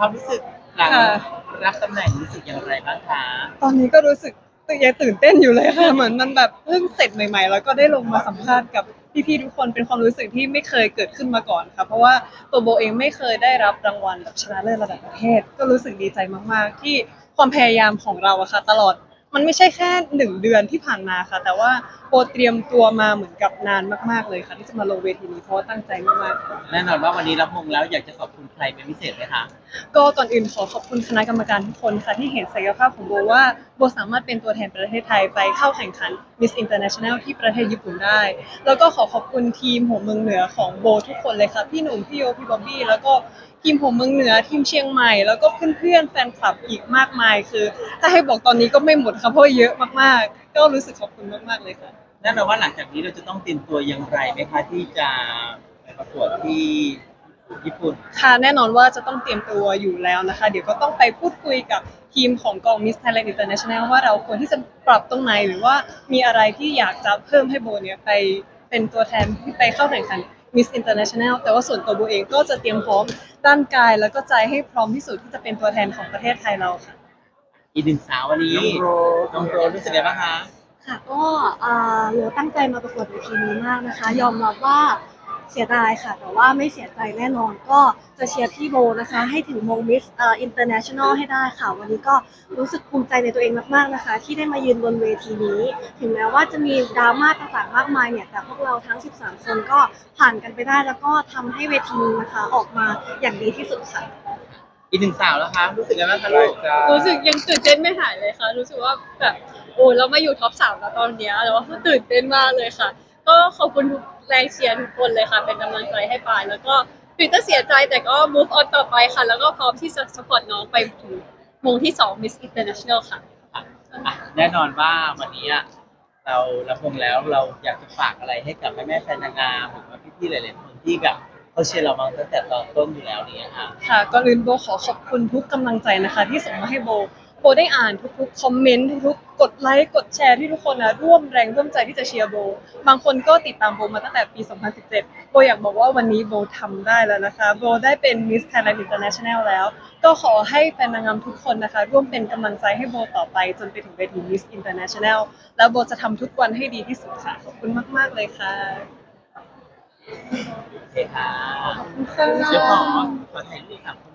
ความรู้สึกหลังรับตำแหน่งรู้สึกอย่างไรบ้างคะตอนนี้ก็รู้สึกตื่นยังตื่นเต้นอยู่เลยค่ะ เหมือนมันแบบเพิ่งเสร็จใหม่ๆ แล้วก็ได้ลงมาสัมภาษณ์กับพี่ๆทุกคนเป็นความรู้สึกที่ไม่เคยเกิดขึ้นมาก่อนค่ะเพราะว่าตัวโบเองไม่เคยได้รับรางวัลแบบชนะเลิศระดับประเทศ ก็รู้สึกดีใจมากๆ ที่ความพยายามของเราอะค่ะ ตลอดมันไม่ใช่แค่หนึ่งเดือนที่ผ่านมาค่ะ แต่ว่า โบเตรียมตัวมาเหมือนกับนานมากๆเลยค่ะที่จะมาลงเวทีนี้เพราะว่าตั้งใจมากๆค่ะแน่นอนว่าวันนี้รับมงแล้วอยากจะขอบคุณใครเป็นพิเศษไหมคะ ก็ก่อนอื่นขอขอบคุณคณะกรรมการทุกคนค่ะที่เห็นศักยภาพของโบว่าโบสามารถเป็นตัวแทนประเทศไทยไปเข้าแข่งขัน Miss International ที่ประเทศญี่ปุ่นได้ แล้วก็ขอขอบคุณทีมหัวเมืองเหนือของโบทุกคนเลยค่ะพี่หนุ่มพี่โยพี่บ๊อบบี้แล้วก็ทีมหัวเมืองเหนือทีมเชียงใหม่ แล้วก็เพื่อนๆแฟนคลับอีกมากมายคือ ถ้าให้บอกตอนนี้ก็ไม่หมดค่ะเพราะว่าเยอะมากๆ ก็รู้สึกขอบคุณมากๆเลยค่ะแน่นอนว่าหลังจากนี้เราจะต้องเตรียมตัวอย่างไรไหมคะที่จะไปประกวดที่ญี่ปุ่น ค่ะแน่นอนว่าจะต้องเตรียมตัวอยู่แล้วนะคะ เดี๋ยวก็ต้องไปพูดคุยกับทีมของกอง Miss Thailand International ว่าเราควรที่จะปรับตรงไหน หรือว่ามีอะไรที่อยากจะเพิ่มให้โบเนี่ยไปเป็นตัวแทนที่ไปเข้าแข่งขัน Miss International แต่ว่าส่วนตัวโบเองก็จะเตรียมพร้อมด้านกายแล้วก็ใจให้พร้อมที่สุดที่จะเป็นตัวแทนของประเทศไทยเราค่ะ อีกหนึ่งสาววันนี้น้องโรสน้องโรสรู้สึกไงบ้างคะ ค่ะก็เอ่อโลตั้งใจมาประกวดเวทีนี้มากนะคะ ยอมรับว่าเสียดายค่ะ แต่ว่าไม่เสียใจแน่นอนก็จะเชียร์พี่โบนะคะ ให้ถึงมงมิสเอ่ออินเตอร์เนชั่นแนลให้ได้ค่ะ วันนี้ก็รู้สึกภูมิใจในตัวเองมากๆนะคะ ที่ได้มายืนบนเวทีนี้ ถึงแม้ว่าจะมีดราม่าต่างๆมากมายเนี่ยแต่พวกเราทั้ง 13 คนก็ผ่านกันไปได้ แล้วก็ทำให้เวทีนี้นะคะออกมาอย่างดีที่สุดค่ะ อีกหนึ่งสาวแล้วคะรู้สึกไงบ้างคะลูกรู้สึกยังตื่นเต้นไม่หายเลยค่ะ รู้สึกว่าแบบโอ้เรามาอยู่ท็อปสามแล้วตอนเนี้ยแต่ว่าตื่นเต้นมากเลยค่ะ ก็ขอบคุณทุกแรงเชียร์ทุกคนเลยค่ะ เป็นกำลังใจให้ปาย แล้วก็ถึงจะเสียใจแต่ก็ move on ต่อไปค่ะ แล้วก็พร้อมที่จะ support น้องไปถึงมงที่สอง Miss International ค่ะ อะแน่นอนว่าวันนี้อะเรารับมงแล้วเราอยากจะฝากอะไรให้กับแม่แม่ๆแฟนนางงามหรือว่าพี่ๆหลายๆคนที่แบบ เขาเชียร์เรามาตั้งแต่ตอนต้นอยู่แล้วเนี่ยค่ะค่ะก่อนอื่นโบขอขอบคุณทุกกำลังใจนะคะ ที่ส่งมาให้โบโบได้อ่านทุกๆคอมเมนต์ทุกๆกดไลค์กดแชร์ที่ทุกคนนะร่วมแรงร่วมใจที่จะเชียร์โบ บางคนก็ติดตามโบมาตั้งแต่ปี 2017 โบอยากบอกว่าวันนี้โบทำได้แล้วนะคะ โบได้เป็น Miss Thailand International แล้ว ก็ขอให้แฟนนางงามทุกคนนะคะ ร่วมเป็นกำลังใจให้โบต่อไปจนไปถึงเวที Miss International แล้วโบจะทำทุกวันให้ดีที่สุดค่ะ ขอบคุณมาก ๆ เลยค่ะ คค่ะ ขอบคุณค่ะเดี๋ยวขอขอถ่ายรูปกับคน